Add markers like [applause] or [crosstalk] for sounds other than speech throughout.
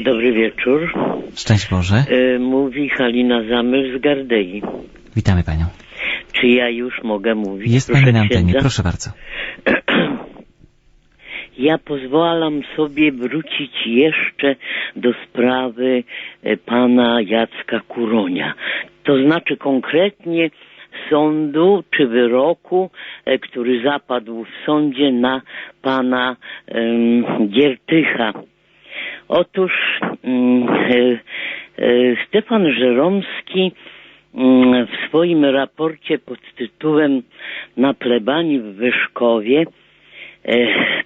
Dobry wieczór. Szczęść Boże. E, mówi Halina Zamyl z Gardei. Witamy Panią. Czy ja już mogę mówić? Jest proszę Pani na antenie, proszę bardzo. [clears throat] Ja pozwalam sobie wrócić jeszcze do sprawy e, pana Jacka Kuronia. To znaczy konkretnie sądu czy wyroku, e, który zapadł w sądzie na pana em, Giertycha. Otóż mm, e, e, Stefan Żeromski mm, w swoim raporcie pod tytułem Na plebanii w Wyszkowie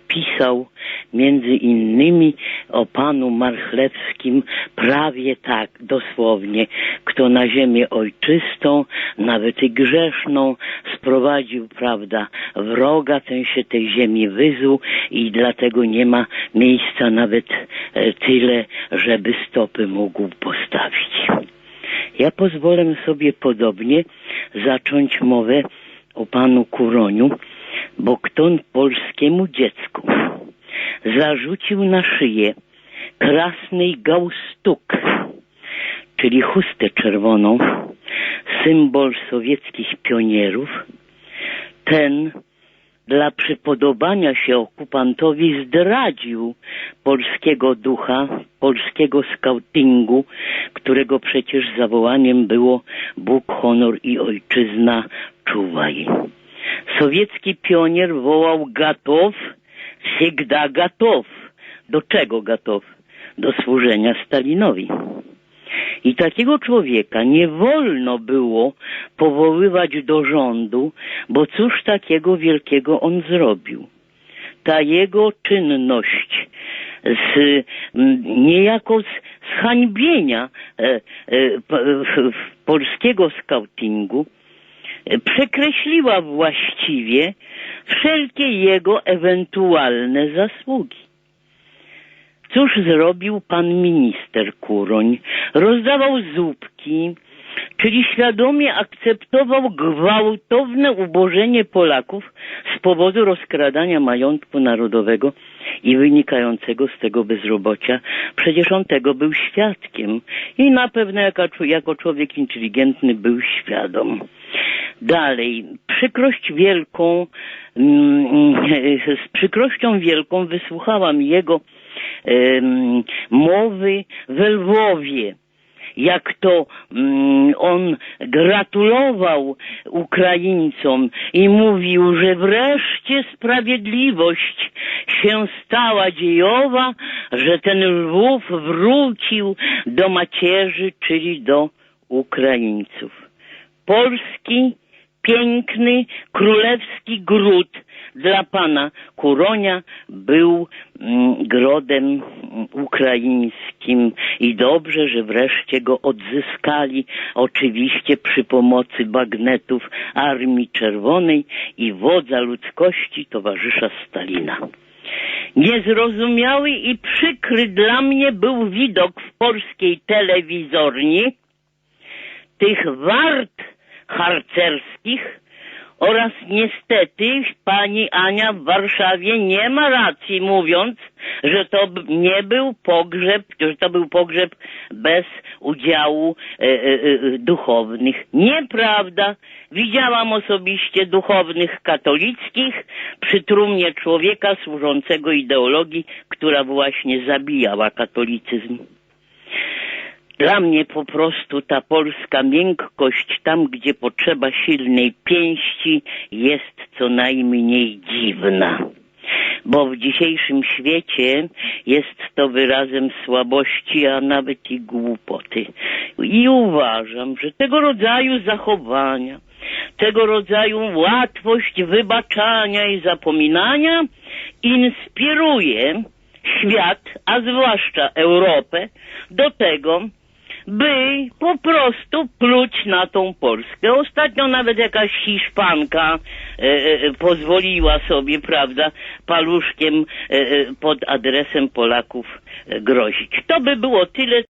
pisał między innymi o panu Marchlewskim prawie tak dosłownie, kto na ziemię ojczystą, nawet i grzeszną, sprowadził, prawda, wroga, ten się tej ziemi wyzuł i dlatego nie ma miejsca nawet e, tyle, żeby stopy mógł postawić. Ja pozwolę sobie podobnie zacząć mowę o panu Kuroniu, bo kto polskiemu dziecku zarzucił na szyję krasny gaustuk, czyli chustę czerwoną, symbol sowieckich pionierów, ten dla przypodobania się okupantowi zdradził polskiego ducha, polskiego skautingu, którego przecież zawołaniem było Bóg, honor i ojczyzna, czuwaj. Sowiecki pionier wołał gatow, всегда gatow. Do czego gatow? Do służenia Stalinowi. I takiego człowieka nie wolno było powoływać do rządu, bo cóż takiego wielkiego on zrobił. Ta jego czynność z m, niejako z, z hańbienia e, e, p- w- w polskiego skautingu e, przekreśliła właściwie wszelkie jego ewentualne zasługi. Cóż zrobił pan minister Kuroń? Rozdawał zupki, czyli świadomie akceptował gwałtowne ubożenie Polaków z powodu rozkradania majątku narodowego i wynikającego z tego bezrobocia. Przecież on tego był świadkiem i na pewno jako, jako człowiek inteligentny był świadom. Dalej, przykrość wielką, mm, [laughs] z przykrością wielką wysłuchałam jego mowy w Lwowie jak to mm, on gratulował Ukraińcom i mówił, że wreszcie sprawiedliwość się stała dziejowa, że ten Lwów wrócił do macierzy, czyli do Ukraińców. Polski, piękny, królewski gród dla pana Kuronia był mm, grodem mm, ukraińskim i dobrze, że wreszcie go odzyskali, oczywiście przy pomocy bagnetów Armii Czerwonej i wodza ludzkości towarzysza Stalina. Niezrozumiały i przykry dla mnie był widok w polskiej telewizorni tych wart harcerskich oraz niestety pani Ania w Warszawie nie ma racji mówiąc, że to nie był pogrzeb, że to był pogrzeb bez udziału e, e, e, duchownych. Nieprawda. Widziałam osobiście duchownych katolickich przy trumnie człowieka służącego ideologii, która właśnie zabijała katolicyzm. Dla mnie po prostu ta polska miękkość tam, gdzie potrzeba silnej pięści, jest co najmniej dziwna. Bo w dzisiejszym świecie jest to wyrazem słabości, a nawet i głupoty. I uważam, że tego rodzaju zachowania, tego rodzaju łatwość wybaczania i zapominania inspiruje świat, a zwłaszcza Europę, do tego, by po prostu pluć na tą Polskę. Ostatnio nawet jakaś Hiszpanka e, e, pozwoliła sobie, prawda, paluszkiem e, e, pod adresem Polaków e, grozić. To by było tyle,